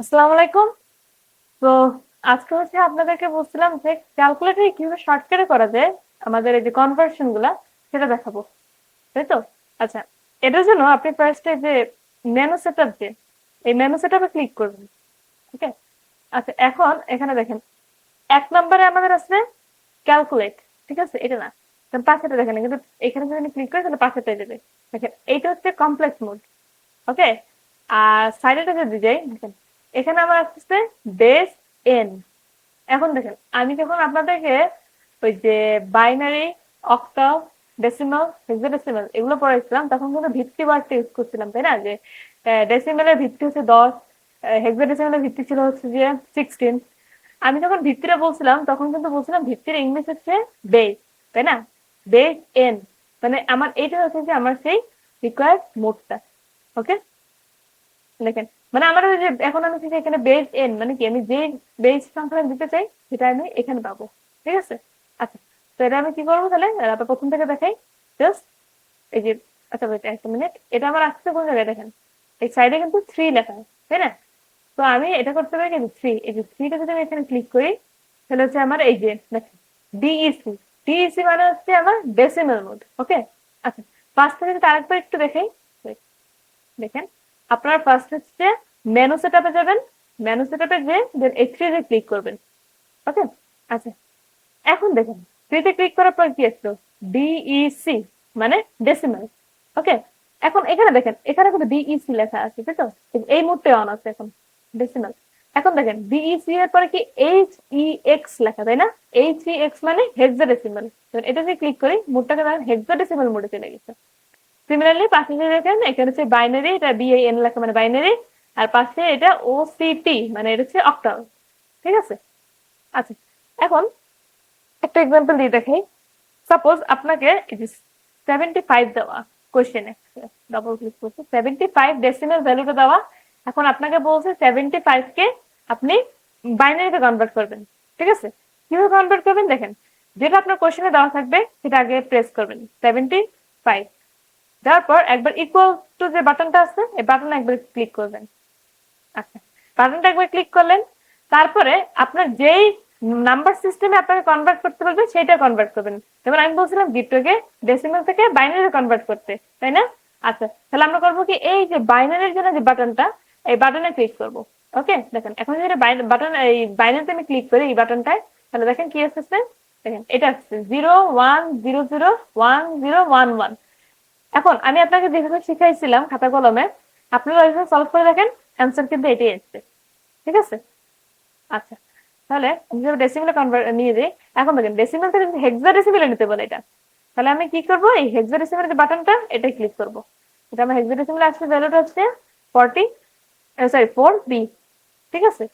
আসসালামু আলাইকুম। তো আজকে হচ্ছে আপনাদেরকে বলছিলাম যে ক্যালকুলেটরে কীভাবে শর্টকাটে করা যায় আমাদের এই যে কনভার্সনগুলা, সেটা দেখাবো। তাই তো? আচ্ছা এটার জন্য আপনি ফার্স্টে যে মেনু সেটআপ যে, এই মেনু সেটআপে ক্লিক করবেন ওকে আচ্ছা এখন এখানে দেখেন, এক নম্বরে আমাদের আছে ক্যালকুলেট ঠিক আছে? এটা না পাশেটা দেখেন, কিন্তু এখানে যদি ক্লিক করি, তাহলে পাশেটাই দেবে। দেখেন, এইটা হচ্ছে কমপ্লেক্স মোড ওকে আর সাইডেটা যদি যাই, দেখেন এখানে আমার আসছে বেস এন এখন দেখেন, আমি যখন আপনাদেরকে ওই যে বাইনারি অক্টাল ডেসিমাল হেক্সাডেসিমাল এগুলো পড়াইছিলাম, তখন কিন্তু ভিত্তি ওয়ার্ডটা ইউজ করছিলাম, তাই না? যে ডেসিমালের ভিত্তি হচ্ছে দশ হেক্সাডেসিমালের ভিত্তি ছিল হচ্ছে যে সিক্সটিন আমি যখন ভিত্তিটা বলছিলাম, তখন কিন্তু বলছিলাম ভিত্তির ইংলিশ হচ্ছে বেস তাই না? বেস এন মানে আমার, এইটা হচ্ছে যে আমার সেই রিকোয়ার্ড মোডটা ওকে দেখেন মানে আমার ওই যে এখন আমি ঠিক এখানে বেস এন মানে কি আমি যে বেস সংখ্যাটা দিতে চাই, সেটা আমি এখানে পাবো, ঠিক আছে? আচ্ছা তো এটা আমি কি করব তাহলে? আবার প্রথম থেকে দেখাই জাস্ট এই যে আচ্ছা একটা মিনিট এটা আমার আসছে কোন জায়গায় দেখেন? এই সাইডে কিন্তু থ্রি লেখা, তাই না? তো আমি এটা করতে পারি কিন্তু থ্রি এই যে থ্রিটা যদি আমি এখানে ক্লিক করি, তাহলে হচ্ছে আমার এই যে, দেখেন ডিইসি ডিইসি মানে হচ্ছে আমার ডেসিমাল মোড ওকে আচ্ছা থেকে যদি আরেকবার একটু দেখাই দেখেন আপনার ফার্স্ট হচ্ছে মেনু সেটআপে যাবেন মেনু সেটআপে যে দেন থ্রিতে ক্লিক করবেন। ওকে আচ্ছা। এখন দেখেন থ্রিতে ক্লিক করার পর কি আসলো? ডিইসি মানে ডেসিমাল ওকে এখন এখানে দেখেন, এখানে কিন্তু ডিইসি লেখা আছে, তাই তো? এই মুহূর্তে অন আছে এখন ডেসিমাল এখন দেখেন ডিইসি এর পরে কি এইচ ই এক্স লেখা, তাই না? এইচ ই এক্স মানে হেক্সাডেসিমাল এটা যদি ক্লিক করি মোডটাকে দেখেন হেক্সাডেসিমাল মোডে চলে গেছে। সিমিলারলি পাশে দেখেন এখানে হচ্ছে বাইনারি এটা বিএন লেখা মানে বাইনারি আর পাশে এটা ওসিটি মানে এটা হচ্ছে অক্টাল ঠিক আছে? আচ্ছা এখন একটা এক্সাম্পল দিয়ে দেখাই। সাপোজ আপনাকে সেভেন্টি ফাইভ দেওয়া কোয়েশ্চেনে ডবল ক্লিক করছে সেভেন্টি ফাইভ ডেসিমাল ভ্যালুটা দেওয়া, এখন আপনাকে বলছে সেভেন্টি ফাইভ কে আপনি বাইনারিতে কনভার্ট করবেন, ঠিক আছে? কীভাবে কনভার্ট করবেন? দেখেন, যেটা আপনার কোয়েশ্চেনে দেওয়া থাকবে, সেটা আগে প্রেস করবেন সেভেন্টি ফাইভ দেওয়ার পর একবার ইকুয়াল টু যে বাটনটা আছে, এই বাটনে একবার ক্লিক করবেন। আচ্ছা বাটনটা একবার ক্লিক করলেন, তারপরে আপনার যেই নাম্বার সিস্টেমে আপনাকে কনভার্ট করতে বলবে সেটা কনভার্ট করবেন। যেমন আমি বলছিলাম গিফটকে ডেসিমাল থেকে বাইনারি কনভার্ট করতে, তাই না? আচ্ছা তাহলে আমরা করব কি, এই যে বাইনারির জন্য যে বাটনটা এই বাটনে ক্লিক করব। ওকে দেখেন, এখন যদি বাটন এই বাইনারিতে আমি ক্লিক করি এই বাটনটায় তাহলে দেখেন কি আসছে দেখেন, এটা আসছে zero one zero zero one zero one one এখন আমি আপনাকে যেভাবে শিখাইছিলাম খাতা কলমে, আপনারা ওইভাবে সলভ করে দেখেন অ্যান্সার কিন্তু এটাই আসছে ঠিক আছে? আচ্ছা তাহলে যদি ডেসিমেলে কনভার্ট নিয়ে যাই, এখন দেখেন ডেসিমেল থেকে হেক্সা ডেসিমেলে নিতে বলে এটা। তাহলে আমি কি করব? এই হেক্সা ডেসিমেলের যে বাটনটা এটাই ক্লিক করব। এটা আমার হেক্সা ডেসিমেলে আসছে ভ্যালুটা হচ্ছে ফর্টি সরি ফোর বি ঠিক আছে?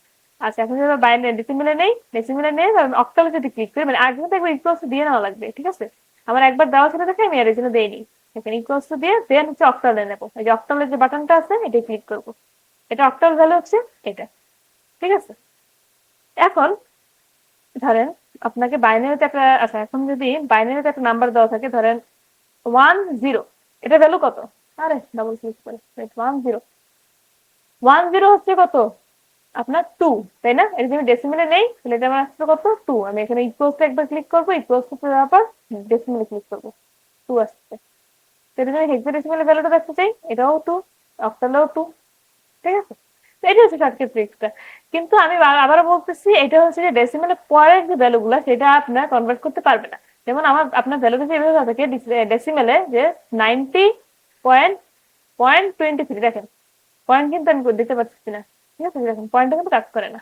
আচ্ছা এখন যদি বাইরে ডেসিমেলে নেই ডেসিমেলে নেই অক্টালে যদি ক্লিক করি মানে আগে একবার ইকুয়ালস দিয়ে নেওয়া লাগবে, ঠিক আছে? আমার একবার দেওয়া ছিল দেখে আমি এর জন্য দেইনি। এখানে ইকুয়ালস টু দিয়ে দেন হচ্ছে অক্টালে নেব। এই যে অক্টালের যে বাটনটা আছে এটাই ক্লিক করব। এটা অক্টাল ভ্যালু হচ্ছে এটা। ঠিক আছে? এখন, ধরেন আপনাকে বাইনারিতে একটা আচ্ছা এখন যদি বাইনারিতে একটা নাম্বার দেওয়া থাকে, ধরেন ওয়ান জিরো এটা ভ্যালু কত? আরে ডাবল ক্লিক করে ওয়ান জিরো ওয়ান জিরো হচ্ছে কত? আপনার টু তাই না? এটা যদি ডেসিমেলে নেই, তাহলে এটা আমার আসছে কত? টু আমি এখানে ইকুয়ালস একবার ক্লিক করব ইকুয়ালস দেওয়ার পর ডেসিমেলে ক্লিক করব। টু আসছে। এটা যদি ভ্যালুটা দেখতে চাই এটাও টু টু ঠিক আছে এটা হচ্ছে ট্রিক্সটা কিন্তু আমি আবারও বলতেছি এটা হচ্ছে যে ডেসিমেলের পরের যে ভ্যালুগুলো সেটা আপনার কনভার্ট করতে পারবে না যেমন আমার আপনার এভাবে থাকে ডেসিমেলে যে ninety point point twenty three দেখেন পয়েন্ট কিন্তু আমি দিতে পারছি না ঠিক আছে দেখেন পয়েন্টটা কিন্তু কাজ করে না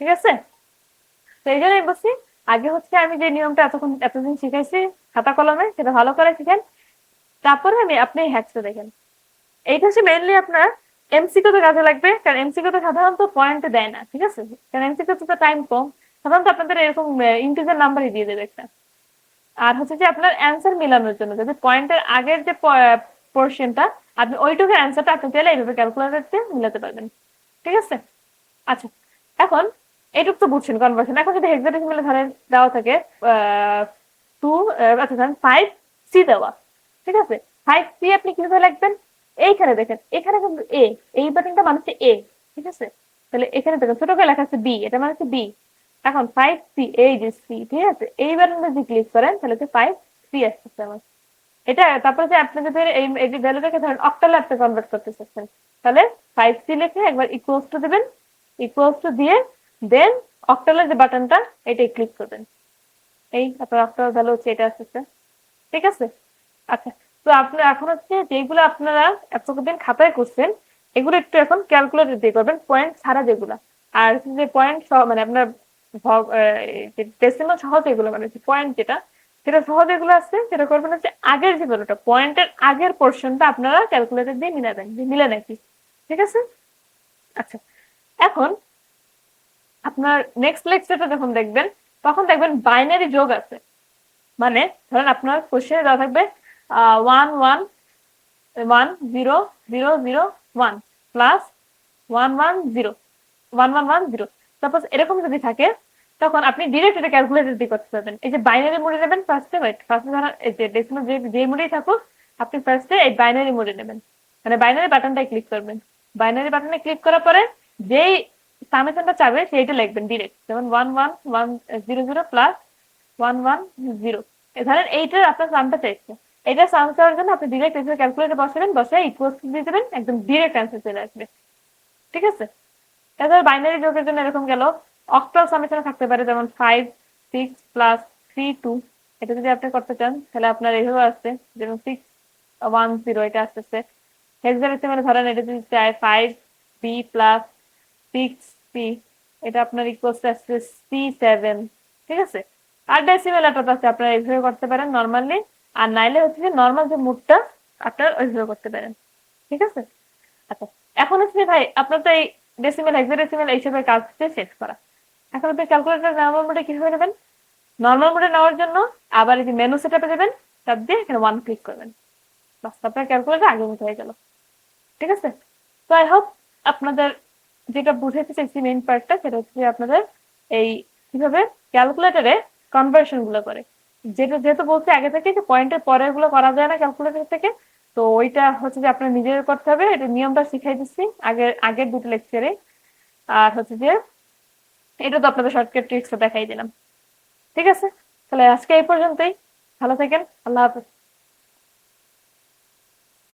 ঠিক আছে তো এই জন্যই বলছি আগে হচ্ছে আমি যে নিয়মটা এতক্ষণ এতদিন শিখাইছি খাতা কলমে সেটা ভালো করে শিখেন তারপরে আমি আপনি হ্যাক্সটা দেখেন। এইটা হচ্ছে মেনলি আপনার এমসিকিউ তে কাজে লাগবে, কারণ এমসিকিউ তে সাধারণত পয়েন্ট দেয় না, ঠিক আছে? কারণ এমসিকিউ তো টাইম কম, সাধারণত আপনাদের এরকম ইন্টিজার নাম্বারই দিয়ে দেবে একটা আর হচ্ছে যে আপনার অ্যান্সার মিলানোর জন্য যদি পয়েন্টের আগের যে পোর্শনটা আপনি ওইটুকু অ্যান্সারটা আপনি চাইলে এইভাবে ক্যালকুলেটর দিয়ে মিলাতে পারবেন, ঠিক আছে? আচ্ছা এখন এইটুকু তো বুঝছেন কনভার্সন এখন যদি হেক্সাডেসিমেলে ধরেন দেওয়া থাকে টু আচ্ছা ধরেন ফাইভ সি দেওয়া ঠিক আছে? ফাইভ সি আপনি কীভাবে লিখবেন এইখানে দেখেন, এখানে কিন্তু এ এই বাটনটা মানে হচ্ছে এ ঠিক আছে? তাহলে এখানে দেখেন, ছোট করে লেখা আছে বি এটা মানে হচ্ছে বি এখন ফাইভ সি এই যে সি ঠিক আছে? এইবার যদি ক্লিক করেন, তাহলে হচ্ছে ফাইভ সি আসতেছে আমার। এটা, তারপরে যে আপনি যদি এই এই ভ্যালুটাকে ধরেন অক্টালে আপনি কনভার্ট করতে চাচ্ছেন, তাহলে ফাইভ সি লিখে একবার ইকুয়ালস টু দিবেন ইকুয়ালস টু দিয়ে দেন অক্টালের যে বাটনটা এটাই ক্লিক করবেন। এই আপনার অক্টাল ভ্যালু হচ্ছে, এটা আসতেছে। ঠিক আছে? আচ্ছা তো আপনার এখন হচ্ছে যেগুলো আপনারা এতদিন খাতায় করছেন, এগুলো একটু এখন ক্যালকুলেটর দিয়ে করবেন পয়েন্ট ছাড়া যেগুলো। আর যে পয়েন্ট সহ মানে আপনার ডেসিমাল সহ যেগুলো মানে পয়েন্ট যেটা, সেটা সহ যেগুলো আছে, সেটা করবেন হচ্ছে আগের যে ভ্যালুটা পয়েন্টের আগের পোর্শনটা আপনারা ক্যালকুলেটর দিয়ে মিলাবেন যে মিলে নাকি ঠিক আছে? আচ্ছা এখন আপনার নেক্সট লেকচারটা যখন দেখবেন, তখন দেখবেন বাইনারি যোগ আছে। মানে ধরেন আপনার কোশ্চেনে দেওয়া থাকবে one one one zero zero zero one plus one one zero one one one zero suppose এরকম যদি থাকে, তখন আপনি ডিরেক্ট এটা ক্যালকুলেটর দিয়ে করতে পারবেন। এই যে বাইনারি মোডে নেবেন ফার্স্টে ফার্স্টে এই যে ডেসিমাল যে যে মোডেই থাকুক, আপনি ফার্স্টে এই বাইনারি মোডে নেবেন। মানে বাইনারি বাটনটাই ক্লিক করবেন। বাইনারি বাটনে ক্লিক করার পরে যেই সামেশনটা চাবে, সেইটা লিখবেন ডিরেক্ট যেমন one one one zero zero plus one one zero ধরেন এইটার আপনার সামটা চাইছে। এটা সাম চাওয়ার জন্য আপনি ডিরেক্ট এসে ক্যালকুলেটর বসাবেন, বসে ইকুয়ালস দিয়ে দেবেন, একদম ডিরেক্ট অ্যান্সার চলে আসবে। ঠিক আছে? এছাড়া বাইনারি যোগের জন্য এরকম গেল অক্টাল সামেশনে থাকতে পারে, যেমন five six plus three two এটা যদি আপনি করতে চান, তাহলে আপনার এইভাবে আসছে, যেমন সিক্স ওয়ান জিরো এটা আসতেছে। হেক্সাডেসিমালে ধরেন, এটা যদি চাই five B plus six C এটা আপনার ইকুয়ালস আসছে সি সেভেন ঠিক আছে? আর ডেসিমেল একটা আছে আপনারা এইভাবে করতে পারেন নর্মালি আর নাইলে হচ্ছে যে নর্মাল যে মুডটা আপনার ওইভাবে করতে পারেন। ঠিক আছে? আচ্ছা এখন হচ্ছে যে ভাই, আপনার তো এই ডেসিমেল হেক্সাডেসিমেল এইসবের কাজ শেষ করা। এখন আপনি ক্যালকুলেটর নর্মাল মোডে কীভাবে নেবেন? নর্মাল মোডে নেওয়ার জন্য আবার এই যে মেনু সেটআপে যাবেন, তার দিয়ে এখানে ওয়ান ক্লিক করবেন। বাস, আপনার ক্যালকুলেটর আগের মতো হয়ে গেল। ঠিক আছে? তো আই হোপ আপনাদের যেটা বুঝাইতে চাইছি মেইন পার্টটা সেটা হচ্ছে আপনাদের এই কীভাবে ক্যালকুলেটরে কনভার্সনগুলো করে। যেটা যেহেতু বলছি আগে থেকে যে পয়েন্টের পরেরগুলো করা যায় না ক্যালকুলেটর থেকে, তো ওইটা হচ্ছে যে আপনার নিজের করতে হবে, এটা নিয়মটা শিখাই দিচ্ছি আগের আগের দুটো লেকচারে আর হচ্ছে যে, এটা তো আপনাদের শর্টকাট ট্রিক্সটা দেখাই দিলাম। ঠিক আছে? তাহলে আজকে এই পর্যন্তই। ভালো থাকেন। আল্লাহ হাফেজ।